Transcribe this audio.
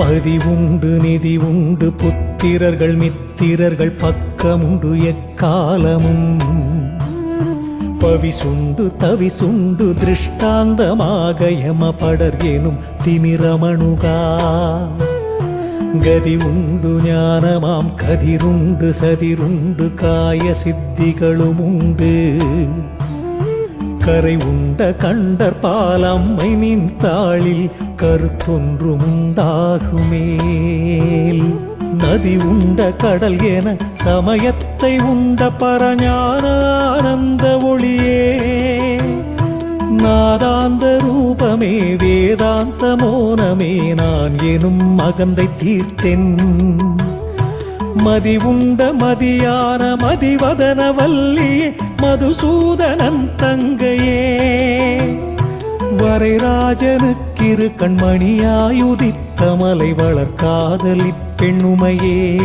பதி உண்டு நிதி உண்டு புத்திரர்கள் மித்திரர்கள் பக்கமுண்டு எக்காலமும். பவிசுண்டு தவிசுண்டு திருஷ்டாந்தமாக எமபடர் எனும் திமிரமணுகா. கதி உண்டு ஞானமாம் கதிருண்டு சதிருண்டு காய சித்திகளும் உண்டு. கரை உண்ட கண்டர் பாலம்மை நின் தாளில் கருத்தொன்றும் உண்டாகுமேல். நதி உண்ட கடல் என சமயத்தை உண்ட பரஞானானந்த ஒளியே. நாதாந்த ரூபமே வேதாந்த மோனமே நான் எனும் மகந்தை தீர்த்தென். மதி உண்ட மதியான மதிவதன வல்லியே மதுசூதனன் தங்கையே. வரைராஜனுக்கிரு கண்மணியாயுதித்த மலை வளர்காதலி பெண்ணுமையே.